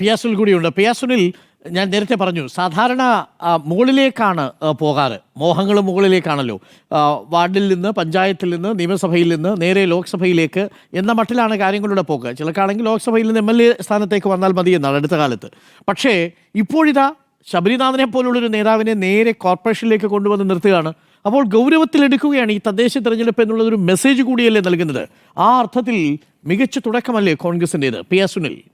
പിയാസുനിൽ കൂടിയുണ്ട്. പിയാസുനിൽ ഞാൻ നേരത്തെ പറഞ്ഞു സാധാരണ മുകളിലേക്കാണ് പോകാറ്. മോഹങ്ങൾ മുകളിലേക്കാണല്ലോ. വാർഡിൽ നിന്ന് പഞ്ചായത്തിൽ നിന്ന് നിയമസഭയിൽ നിന്ന് നേരെ ലോക്സഭയിലേക്ക് എന്ന മട്ടിലാണ് കാര്യങ്ങളുടെ പോക്ക്. ചിലക്കാണെങ്കിൽ ലോക്സഭയിൽ നിന്ന് എം എൽ എ സ്ഥാനത്തേക്ക് വന്നാൽ മതി എന്നാണ് അടുത്ത കാലത്ത്. പക്ഷേ ഇപ്പോഴിതാ ശബരിനാഥനെ പോലുള്ളൊരു നേതാവിനെ നേരെ കോർപ്പറേഷനിലേക്ക് കൊണ്ടുവന്ന് നിർത്തുകയാണ്. അപ്പോൾ ഗൗരവത്തിലെടുക്കുകയാണ് ഈ തദ്ദേശ തെരഞ്ഞെടുപ്പ് എന്നുള്ളതൊരു മെസ്സേജ് കൂടിയല്ലേ നൽകുന്നത്. ആ അർത്ഥത്തിൽ മികച്ച തുടക്കമല്ലേ കോൺഗ്രസിന്റെത് പി എസ് സുനിൽ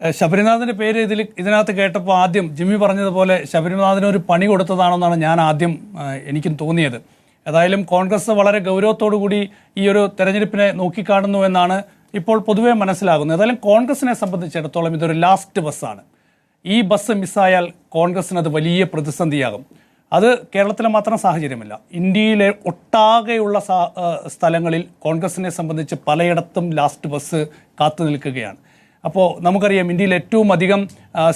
ഏഹ് ശബരിനാഥിന്റെ പേര് ഇതിൽ ഇതിനകത്ത് കേട്ടപ്പോൾ ആദ്യം ജിമ്മി പറഞ്ഞതുപോലെ ശബരിനാഥിന് ഒരു പണി കൊടുത്തതാണെന്നാണ് ഞാൻ ആദ്യം എനിക്കും തോന്നിയത്. ഏതായാലും കോൺഗ്രസ് വളരെ ഗൗരവത്തോടു കൂടി ഈ ഒരു തെരഞ്ഞെടുപ്പിനെ നോക്കിക്കാണുന്നു എന്നാണ് ഇപ്പോൾ പൊതുവെ മനസ്സിലാകുന്നത്. ഏതായാലും കോൺഗ്രസിനെ സംബന്ധിച്ചിടത്തോളം ഇതൊരു ലാസ്റ്റ് ബസ്സാണ് ഈ ബസ് മിസ്സായാൽ കോൺഗ്രസ്സിന് അത് വലിയ പ്രതിസന്ധിയാകും. അത് കേരളത്തിലെ മാത്രം സാഹചര്യമല്ല ഇന്ത്യയിലെ ഒട്ടാകെയുള്ള സ്ഥലങ്ങളിൽ കോൺഗ്രസിനെ സംബന്ധിച്ച് പലയിടത്തും ലാസ്റ്റ് ബസ് കാത്തു നിൽക്കുകയാണ്. അപ്പോൾ നമുക്കറിയാം ഇന്ത്യയിൽ ഏറ്റവും അധികം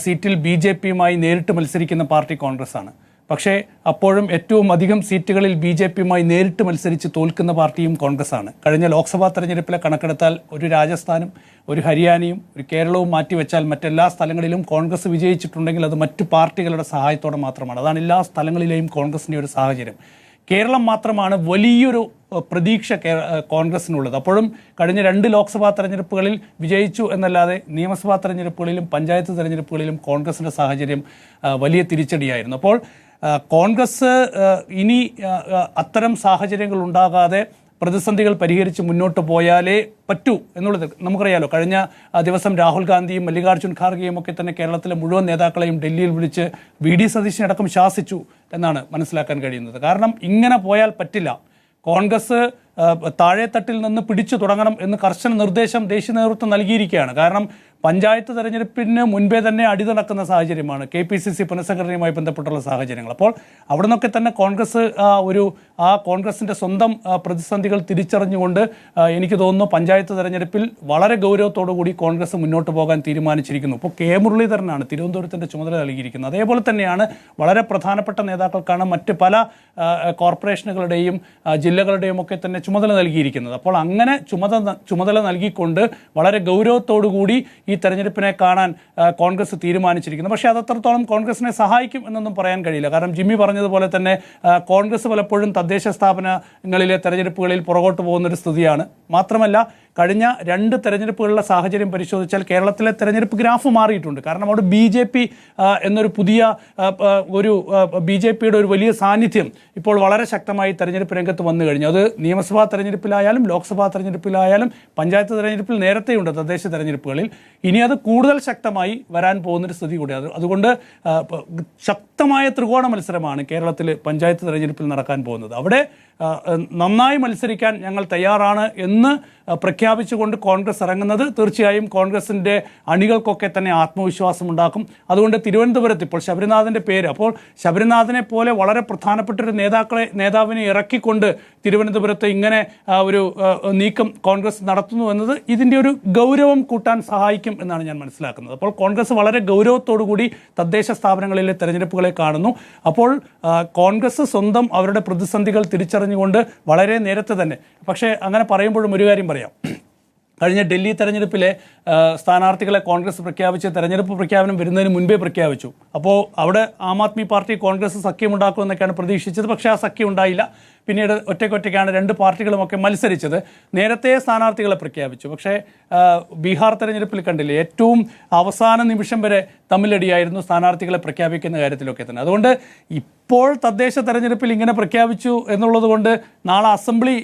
സീറ്റിൽ ബി ജെ പിയുമായി നേരിട്ട് മത്സരിക്കുന്ന പാർട്ടി കോൺഗ്രസ് ആണ് പക്ഷേ അപ്പോഴും ഏറ്റവും അധികം സീറ്റുകളിൽ ബി ജെ പിയുമായി നേരിട്ട് മത്സരിച്ച് തോൽക്കുന്ന പാർട്ടിയും കോൺഗ്രസ് ആണ് കഴിഞ്ഞ ലോക്സഭാ തെരഞ്ഞെടുപ്പിലെ കണക്കെടുത്താൽ ഒരു രാജസ്ഥാനും ഒരു ഹരിയാനയും ഒരു കേരളവും മാറ്റിവെച്ചാൽ മറ്റെല്ലാ സ്ഥലങ്ങളിലും കോൺഗ്രസ് വിജയിച്ചിട്ടുണ്ടെങ്കിൽ അത് മറ്റു പാർട്ടികളുടെ സഹായത്തോടെ മാത്രമാണ്. അതാണ് എല്ലാ സ്ഥലങ്ങളിലെയും കോൺഗ്രസിന്റെ ഒരു സാഹചര്യം. കേരളം മാത്രമാണ് വലിയൊരു പ്രതീക്ഷ കോൺഗ്രസിനുള്ളത്. അപ്പോഴും കഴിഞ്ഞ രണ്ട് ലോക്സഭാ തെരഞ്ഞെടുപ്പുകളിൽ വിജയിച്ചു എന്നല്ലാതെ നിയമസഭാ തെരഞ്ഞെടുപ്പുകളിലും പഞ്ചായത്ത് തെരഞ്ഞെടുപ്പുകളിലും കോൺഗ്രസിന്റെ സാഹചര്യം വലിയ തിരിച്ചടിയായിരുന്നു. അപ്പോൾ കോൺഗ്രസ് ഇനി അത്തരം സാഹചര്യങ്ങൾ ഉണ്ടാകാതെ പ്രതിസന്ധികൾ പരിഹരിച്ച് മുന്നോട്ട് പോയാലേ പറ്റൂ എന്നുള്ളത് നമുക്കറിയാലോ. കഴിഞ്ഞ ദിവസം രാഹുൽ ഗാന്ധിയും മല്ലികാർജുൻ ഖാർഗെയും ഒക്കെ തന്നെ കേരളത്തിലെ മുഴുവൻ നേതാക്കളെയും ഡൽഹിയിൽ വിളിച്ച് വി. ഡി. സതീശനടക്കം ശാസിച്ചു എന്നാണ് മനസ്സിലാക്കാൻ കഴിയുന്നത്. കാരണം ഇങ്ങനെ പോയാൽ പറ്റില്ല. കോൺഗ്രസ് താഴെത്തട്ടിൽ നിന്ന് പിടിച്ചു തുടങ്ങണം എന്ന് കർശന നിർദ്ദേശം ദേശീയ നേതൃത്വം നൽകിയിരിക്കുകയാണ്. കാരണം പഞ്ചായത്ത് തെരഞ്ഞെടുപ്പിന് മുൻപേ തന്നെ അടി നടക്കുന്ന സാഹചര്യമാണ്. കെ പി സി സി പുനഃസംഘടനയുമായി ബന്ധപ്പെട്ടുള്ള സാഹചര്യങ്ങൾ. അപ്പോൾ അവിടെ നിന്നൊക്കെ തന്നെ കോൺഗ്രസ് ഒരു ആ കോൺഗ്രസിന്റെ സ്വന്തം പ്രതിസന്ധികൾ തിരിച്ചറിഞ്ഞുകൊണ്ട് എനിക്ക് തോന്നുന്നു പഞ്ചായത്ത് തെരഞ്ഞെടുപ്പിൽ വളരെ ഗൗരവത്തോടു കൂടി കോൺഗ്രസ് മുന്നോട്ട് പോകാൻ തീരുമാനിച്ചിരിക്കുന്നു. ഇപ്പോൾ കെ മുരളീധരനാണ് തിരുവനന്തപുരത്തിന്റെ ചുമതല നൽകിയിരിക്കുന്നത്. അതേപോലെ തന്നെയാണ് വളരെ പ്രധാനപ്പെട്ട നേതാക്കൾക്കാണ് മറ്റ് പല കോർപ്പറേഷനുകളുടെയും ജില്ലകളുടെയും ഒക്കെ തന്നെ ചുമതല നൽകിയിരിക്കുന്നത്. അപ്പോൾ അങ്ങനെ ചുമതല ചുമതല നൽകിക്കൊണ്ട് വളരെ കൂടി ഈ തെരഞ്ഞെടുപ്പിനെ കാണാൻ കോൺഗ്രസ് തീരുമാനിച്ചിരിക്കുന്നു. പക്ഷേ അതത്രത്തോളം കോൺഗ്രസിനെ സഹായിക്കും എന്നൊന്നും പറയാൻ കഴിയില്ല. കാരണം ജിമ്മി പറഞ്ഞതുപോലെ തന്നെ കോൺഗ്രസ് പലപ്പോഴും തദ്ദേശ സ്ഥാപനങ്ങളിലെ തെരഞ്ഞെടുപ്പുകളിൽ പുറകോട്ട് പോകുന്ന ഒരു സ്ഥിതിയാണ്. മാത്രമല്ല കഴിഞ്ഞ രണ്ട് തെരഞ്ഞെടുപ്പുകളിലെ സാഹചര്യം പരിശോധിച്ചാൽ കേരളത്തിലെ തെരഞ്ഞെടുപ്പ് ഗ്രാഫ് മാറിയിട്ടുണ്ട്. കാരണം അവിടെ ബി ജെ പി എന്നൊരു പുതിയ ഒരു ബി ജെ പിയുടെ ഒരു വലിയ സാന്നിധ്യം ഇപ്പോൾ വളരെ ശക്തമായി തെരഞ്ഞെടുപ്പ് രംഗത്ത് വന്നു കഴിഞ്ഞു. അത് നിയമസഭാ തെരഞ്ഞെടുപ്പിലായാലും ലോക്സഭാ തെരഞ്ഞെടുപ്പിലായാലും പഞ്ചായത്ത് തെരഞ്ഞെടുപ്പിൽ നേരത്തെയുണ്ട് തദ്ദേശ തെരഞ്ഞെടുപ്പുകളിൽ. ഇനി അത് കൂടുതൽ ശക്തമായി വരാൻ പോകുന്നൊരു സ്ഥിതി കൂടിയാണ് അതുകൊണ്ട് ശക്തമായ ത്രികോണ മത്സരമാണ് കേരളത്തിൽ പഞ്ചായത്ത് തെരഞ്ഞെടുപ്പിൽ നടക്കാൻ പോകുന്നത്. അവിടെ നന്നായി മത്സരിക്കാൻ ഞങ്ങൾ തയ്യാറാണ് എന്ന് പ്രഖ്യാപിച്ചുകൊണ്ട് കോൺഗ്രസ് ഇറങ്ങുന്നത്. തീർച്ചയായും കോൺഗ്രസിന്റെ അണികൾക്കൊക്കെ തന്നെ ആത്മവിശ്വാസം ഉണ്ടാക്കും അതുകൊണ്ട് തിരുവനന്തപുരത്ത് ഇപ്പോൾ ശബരിനാഥിന്റെ പേര്. അപ്പോൾ ശബരിനാഥിനെ പോലെ വളരെ പ്രധാനപ്പെട്ട ഒരു നേതാക്കളെ നേതാവിനെ ഇറക്കിക്കൊണ്ട് തിരുവനന്തപുരത്ത് ഇങ്ങനെ ഒരു നീക്കം കോൺഗ്രസ് നടത്തുന്നു എന്നത് ഇതിന്റെ ഒരു ഗൗരവം കൂട്ടാൻ സഹായിക്കും എന്നാണ് ഞാൻ മനസ്സിലാക്കുന്നത്. അപ്പോൾ കോൺഗ്രസ് വളരെ കൂടി തദ്ദേശ സ്ഥാപനങ്ങളിലെ തെരഞ്ഞെടുപ്പുകളെ കാണുന്നു. അപ്പോൾ കോൺഗ്രസ് സ്വന്തം അവരുടെ പ്രതിസന്ധികൾ തിരിച്ചറിഞ്ഞുകൊണ്ട് വളരെ നേരത്തെ തന്നെ. പക്ഷേ അങ്ങനെ പറയുമ്പോഴും ഒരു കാര്യം പറയാം. കഴിഞ്ഞ ഡൽഹി തെരഞ്ഞെടുപ്പിലെ സ്ഥാനാർത്ഥികളെ കോൺഗ്രസ് പ്രഖ്യാപിച്ച് തെരഞ്ഞെടുപ്പ് പ്രഖ്യാപനം വരുന്നതിന് മുൻപേ പ്രഖ്യാപിച്ചു. അപ്പോൾ അവിടെ ആം ആദ്മി പാർട്ടി കോൺഗ്രസ് സഖ്യമുണ്ടാക്കുമെന്നൊക്കെയാണ് പ്രതീക്ഷിച്ചത്. പക്ഷേ ആ സഖ്യം ഉണ്ടായില്ല. പിന്നീട് ഒറ്റയ്ക്കൊറ്റയ്ക്കാണ് രണ്ട് പാർട്ടികളുമൊക്കെ മത്സരിച്ചത്. നേരത്തെ സ്ഥാനാർത്ഥികളെ പ്രഖ്യാപിച്ചു. പക്ഷേ ബീഹാർ തെരഞ്ഞെടുപ്പിൽ കണ്ടില്ലേ ഏറ്റവും അവസാന നിമിഷം വരെ തമ്മിലടിയായിരുന്നു സ്ഥാനാർത്ഥികളെ പ്രഖ്യാപിക്കുന്ന കാര്യത്തിലൊക്കെ തന്നെ. അതുകൊണ്ട് ഇപ്പോൾ തദ്ദേശ തെരഞ്ഞെടുപ്പിൽ ഇങ്ങനെ പ്രഖ്യാപിച്ചു എന്നുള്ളത് കൊണ്ട് നാളെ അസംബ്ലി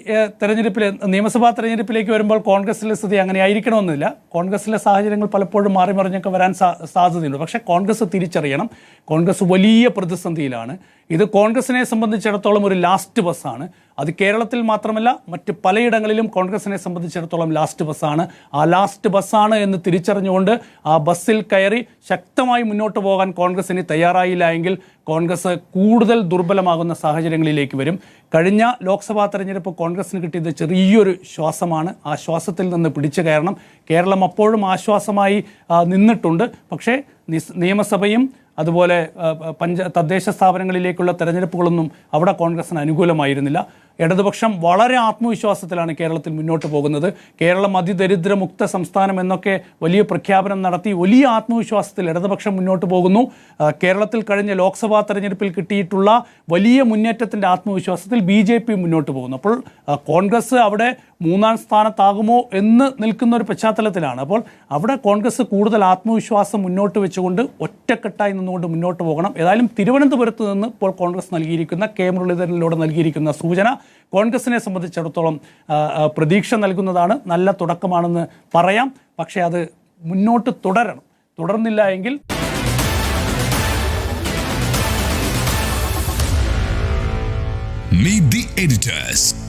തെരഞ്ഞെടുപ്പിൽ നിയമസഭാ തെരഞ്ഞെടുപ്പിലേക്ക് വരുമ്പോൾ കോൺഗ്രസിലെ സ്ഥിതി അങ്ങനെ ആയിരിക്കണമെന്നില്ല. കോൺഗ്രസിലെ സാഹചര്യങ്ങൾ പലപ്പോഴും മാറി മറിഞ്ഞൊക്കെ വരാൻ സാധ്യതയുണ്ട്. പക്ഷേ കോൺഗ്രസ് തിരിച്ചറിയണം. കോൺഗ്രസ് വലിയ പ്രതിസന്ധിയിലാണ്. ഇത് കോൺഗ്രസിനെ സംബന്ധിച്ചിടത്തോളം ഒരു ലാസ്റ്റ് ബസ്സാണ് അത് കേരളത്തിൽ മാത്രമല്ല മറ്റ് പലയിടങ്ങളിലും കോൺഗ്രസിനെ സംബന്ധിച്ചിടത്തോളം ലാസ്റ്റ് ബസ്സാണ് ആ ലാസ്റ്റ് ബസ്സാണ് എന്ന് തിരിച്ചറിഞ്ഞുകൊണ്ട് ആ ബസ്സിൽ കയറി ശക്തമായി മുന്നോട്ട് പോകാൻ കോൺഗ്രസിന് തയ്യാറായില്ല എങ്കിൽ കോൺഗ്രസ് കൂടുതൽ ദുർബലമാകുന്ന സാഹചര്യങ്ങളിലേക്ക് വരും. കഴിഞ്ഞ ലോക്സഭാ തെരഞ്ഞെടുപ്പ് കോൺഗ്രസിന് കിട്ടിയത് ചെറിയൊരു ശ്വാസമാണ്. ആ ശ്വാസത്തിൽ നിന്ന് പിടിച്ചു കയറണം. കേരളം അപ്പോഴും ആശ്വാസമായി നിന്നിട്ടുണ്ട്. പക്ഷേ നിയമസഭയും അതുപോലെ പഞ്ച തദ്ദേശ സ്ഥാപനങ്ങളിലേക്കുള്ള തെരഞ്ഞെടുപ്പുകളൊന്നും അവിടെ കോൺഗ്രസിന് അനുകൂലമായിരുന്നില്ല. ഇടതുപക്ഷം വളരെ ആത്മവിശ്വാസത്തിലാണ് കേരളത്തിൽ മുന്നോട്ട് പോകുന്നത്. കേരളം അതിദരിദ്രമുക്ത സംസ്ഥാനം എന്നൊക്കെ വലിയ പ്രഖ്യാപനം നടത്തി വലിയ ആത്മവിശ്വാസത്തിൽ ഇടതുപക്ഷം മുന്നോട്ട് പോകുന്നു. കേരളത്തിൽ കഴിഞ്ഞ ലോക്സഭാ തെരഞ്ഞെടുപ്പിൽ കിട്ടിയിട്ടുള്ള വലിയ മുന്നേറ്റത്തിന്റെ ആത്മവിശ്വാസത്തിൽ ബി മുന്നോട്ട് പോകുന്നു. അപ്പോൾ കോൺഗ്രസ് അവിടെ മൂന്നാം സ്ഥാനത്താകുമോ എന്ന് നിൽക്കുന്ന ഒരു പശ്ചാത്തലത്തിലാണ്. അപ്പോൾ അവിടെ കോൺഗ്രസ് കൂടുതൽ ആത്മവിശ്വാസം മുന്നോട്ട് വെച്ചുകൊണ്ട് ഒറ്റക്കെട്ടായി നിന്നുകൊണ്ട് മുന്നോട്ട് പോകണം. ഏതായാലും തിരുവനന്തപുരത്ത് നിന്ന് ഇപ്പോൾ കോൺഗ്രസ് നൽകിയിരിക്കുന്ന കെ മുരളീധരനിലൂടെ നൽകിയിരിക്കുന്ന സൂചന കോൺഗ്രസിനെ സംബന്ധിച്ചിടത്തോളം പ്രതീക്ഷ നൽകുന്നതാണ്. നല്ല തുടക്കമാണെന്ന് പറയാം. പക്ഷേ അത് മുന്നോട്ട് തുടരണം. തുടർന്നില്ല എങ്കിൽ Meet the editors.